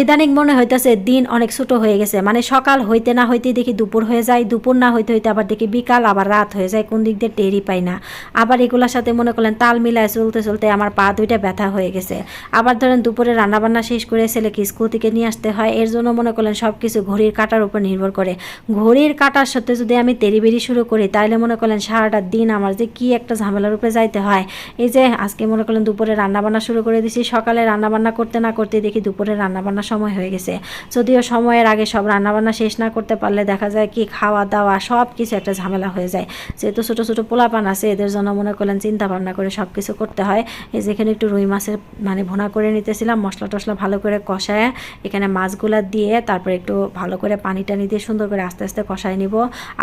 ইদানিং মনে হইতেছে দিন অনেক ছোট হয়ে গেছে। মানে সকাল হইতে না হইতে দেখি দুপুর হয়ে যায়, দুপুর না হইতে হইতে আবার দেখি বিকাল, আবার রাত হয়ে যায়, কোন দিক দিয়ে টেরই পাই না। আবার এগুলোর সাথে মনে করলেন তাল মিলায় চলতে চলতে আমার পা দুইটা ব্যথা হয়ে গেছে। আবার ধরেন দুপুরে রান্নাবান্না শেষ করে ছেলেকে স্কুল থেকে নিয়ে আসতে হয়, এর জন্য মনে করলেন সব কিছু ঘড়ির কাটার উপর নির্ভর করে। ঘড়ির কাটার সাথে যদি আমি তেরি বেরি শুরু করি তাহলে মনে করলেন সারাটা দিন আমার যে কি একটা ঝামেলার উপরে যাইতে হয়। এই যে আজকে মনে করলেন দুপুরে রান্নাবান্না শুরু করে দিছি, সকালে রান্নাবান্না করতে না করতে দেখি দুপুরে রান্নাবান্না সময় হয়ে গেছে। যদিও সময়ের আগে সব রান্নাবান্না শেষ না করতে পারলে দেখা যায় কি খাওয়া দাওয়া সব কিছু একটা ঝামেলা হয়ে যায়। যেহেতু ছোটো ছোটো পোলাপান আছে, এদের জন্য মনে করলেন চিন্তা ভাবনা করে সব কিছু করতে হয়। এই যেখানে একটু রুই মাছের মানে ভুনা করে নিতেছিলাম, মশলা টশলা ভালো করে কষায় এখানে মাছগুলা দিয়ে তারপরে একটু ভালো করে পানি টানি দিয়ে সুন্দর করে আস্তে আস্তে কষায় নিব।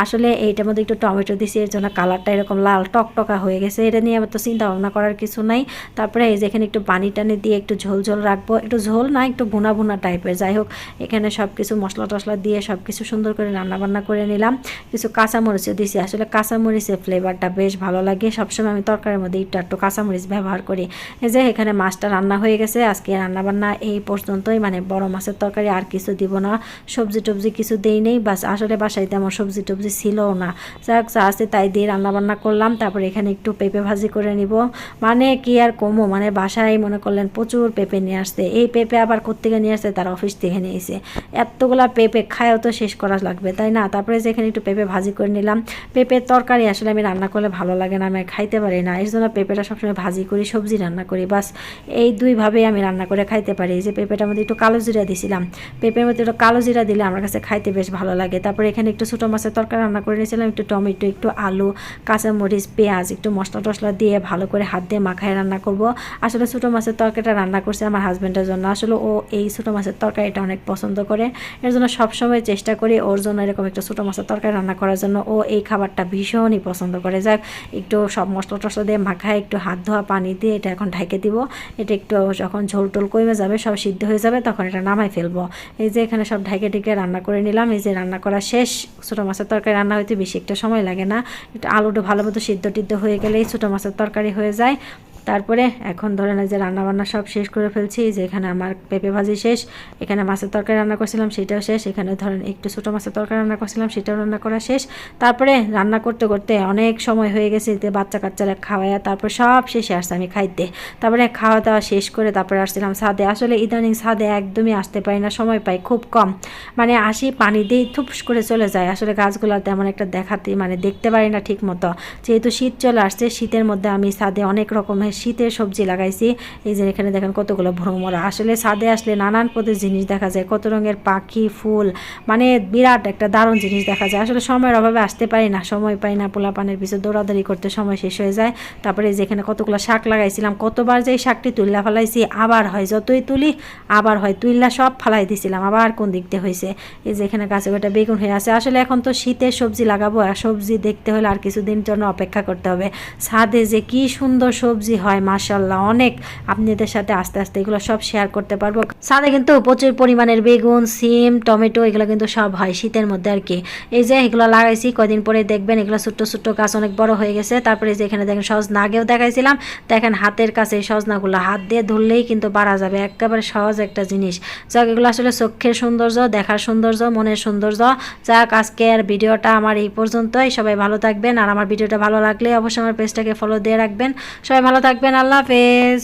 আসলে এইটার মধ্যে একটু টমেটো দিছি, এর জন্য কালারটা এরকম লাল টকটকা হয়ে গেছে। এটা নিয়ে আমার তো চিন্তা ভাবনা করার কিছু নাই। তারপরে এই যেখানে একটু পানি টানি দিয়ে একটু ঝোল ঝোল রাখব। একটু ঝোল না, একটু ভুনা ভুনা টাইপের যাই হোক, এখানে সব কিছু মশলা টশলা দিয়ে সব কিছু সুন্দর করে রান্না বান্না করে নিলাম। কিছু কাঁচামরিচও দিছি। আসলে কাঁচামরিচের ফ্লেভারটা বেশ ভালো লাগে। সবসময় আমি তরকারির মধ্যে একটু একটু কাঁচামরিচ ব্যবহার করি। এই যে এখানে মাছটা রান্না হয়ে গেছে। আজকে রান্না বান্না এই পর্যন্তই। মানে বড় মাছের তরকারি আর কিছু দিব না। সবজি টবজি কিছু দেই নেই। বাস আসলে বাসায় তেমন সবজি টবজি ছিলও না। যাক, যা আছে তাই দিয়ে রান্নাবান্না করলাম। তারপর এখানে একটু পেঁপে ভাজি করে নিব। মানে কি আর কমো? মানে বাসায় মনে করলেন প্রচুর পেঁপে নিয়ে আসতে এই পেঁপে আবার কোত্থেকে নিয়ে আসতে তার অফিস থেকে নিয়ে এসে এতগুলা পেঁপে খায়ও তো শেষ করা লাগবে, তাই না? তারপরে যে এখানে একটু পেঁপে ভাজি করে নিলাম। পেঁপের তরকারি আসলে আমি রান্না করলে ভালো লাগে না, আমি খাইতে পারি না। এই জন্য পেঁপেটা সবসময় ভাজি করি, সবজি রান্না করি, বাস। এই দুইভাবেই আমি রান্না করে খাইতে পারি। যে পেঁপেটার মধ্যে একটু কালো জিরা দিছিলাম, পেঁপের মধ্যে একটু কালো জিরা দিলে আমার কাছে খাইতে বেশ ভালো লাগে। তারপরে এখানে একটু ছোটো মাছের তরকারি রান্না করে নিয়েছিলাম, একটু টমেটো, একটু আলু, কাঁচামরিচ, পেঁয়াজ, একটু মশলা টশলা দিয়ে ভালো করে হাত দিয়ে মাখায় রান্না করব। আসলে ছোটো মাছের তরকারিটা রান্না করছে আমার হাজব্যান্ডের জন্য। আসলে ও এই ছোটো মাছের তরকারিটা অনেক পছন্দ করে। এর জন্য সবসময় চেষ্টা করি ওর জন্য এরকম একটা ছোটো মাছের তরকারি রান্না করার জন্য। ও এই খাবারটা ভীষণই পছন্দ করে। যাক একটু সব মশলা টশলা দিয়ে মাখায়, একটু হাত ধোয়া পানি দিয়ে এটা এখন ঢেকে দিব। এটা একটু যখন ঝোল টোল কমে যাবে, সব সিদ্ধ হয়ে যাবে, তখন এটা নামাই ফেলব। এই যে এখানে সব ঢেকে ঢেকে রান্না করে নিলাম। এই যে রান্না করা শেষ। ছোটো মাছের তরকারি রান্না হইতে বেশি একটা সময় লাগে না। একটু আলুটা ভালো মতো সিদ্ধ টিদ্ধ হয়ে গেলেই ছোটো মাছের তরকারি হয়ে যায়। তারপরে এখন ধরেন এই যে রান্নাবান্না সব শেষ করে ফেলছি যে এখানে আমার পেঁপে ভাজি শেষ, এখানে মাছের তরকারি রান্না করছিলাম সেটাও শেষ, এখানে ধরেন একটু ছোটো মাছের তরকারি রান্না করছিলাম সেটাও রান্না করা শেষ। তারপরে রান্না করতে করতে অনেক সময় হয়ে গেছে যে বাচ্চা কাচ্চারা খাওয়ায় তারপর সব শেষে আসছে আমি খাইতে। তারপরে খাওয়া দাওয়া শেষ করে তারপরে আসছিলাম ছাদে, আসলে ইদানিং ছাদে একদমই আসতে পারি না, সময় পাই খুব কম। মানে আসি পানি দিয়ে থুপস করে চলে যায় আসলে গাছগুলো তেমন একটা দেখাতে মানে দেখতে পারি না ঠিক মতো যেহেতু শীত চলে আসছে, শীতের মধ্যে আমি ছাদে অনেক রকমের শীতের সবজি লাগাইছি। এই যে এখানে দেখেন কতগুলো ভ্রমরা। আসলে ছাদে আসলে নানান পদের জিনিস দেখা যায়। কত রঙের পাখি, ফুল মানে বিরাট একটা দারুণ জিনিস দেখা যায়। আসলে সময়ের অভাবে আসতে পারি না, সময় পাই না। পোলা পানের পিছনে দৌড়াদৌড়ি করতে সময় শেষ হয়ে যায়। তারপরে এই যে এখানে কতগুলো শাক লাগাইছিলাম, কতবার যে শাকটি তুললা ফেলাইছি, আবার হয়। যতই তুলি, আবার হয়। তুললা সব ফালাই দিছিলাম। আবার কোন দিক দিয়ে হয়েছে এই যে এখানে গাছে গোটা বেগুন হয়ে আছে। আসলে এখন তো শীতের সবজি লাগাবো, আর সবজি দেখতে হলে আর কিছুদিন জন্য অপেক্ষা করতে হবে। ছাদে যে কি সুন্দর সবজি হয় মাশাল্লাহ অনেক আপনাদের সাথে আস্তে আস্তে এগুলো সব শেয়ার করতে পারব। ছাদে কিন্তু প্রচুর পরিমাণের বেগুন, সিম, টমেটো, এগুলো কিন্তু সব হয় শীতের মধ্যে আর কি। এই যে এগুলো লাগাইছি কদিন পরে দেখবেন এগুলো ছোট্ট ছোট্ট গাছ অনেক বড় হয়ে গেছে। তারপরে যে এখানে দেখেন সজনা আগেও দেখাইছিলাম। দেখেন হাতের কাছে এই সজনাগুলো, হাত দিয়ে ধরলেই কিন্তু বাড়া যাবে, একেবারে সহজ একটা জিনিস। যাক, এগুলো আসলে চোখের সৌন্দর্য, দেখার সৌন্দর্য, মনের সৌন্দর্য। যাক, আজকের ভিডিওটা আমার এই পর্যন্তই। সবাই ভালো থাকবেন। আর আমার ভিডিওটা ভালো লাগলে অবশ্যই আমার পেজটাকে ফলো দিয়ে রাখবেন। সবাই ভালো থাকবেন। আল্লাহ হাফেজ।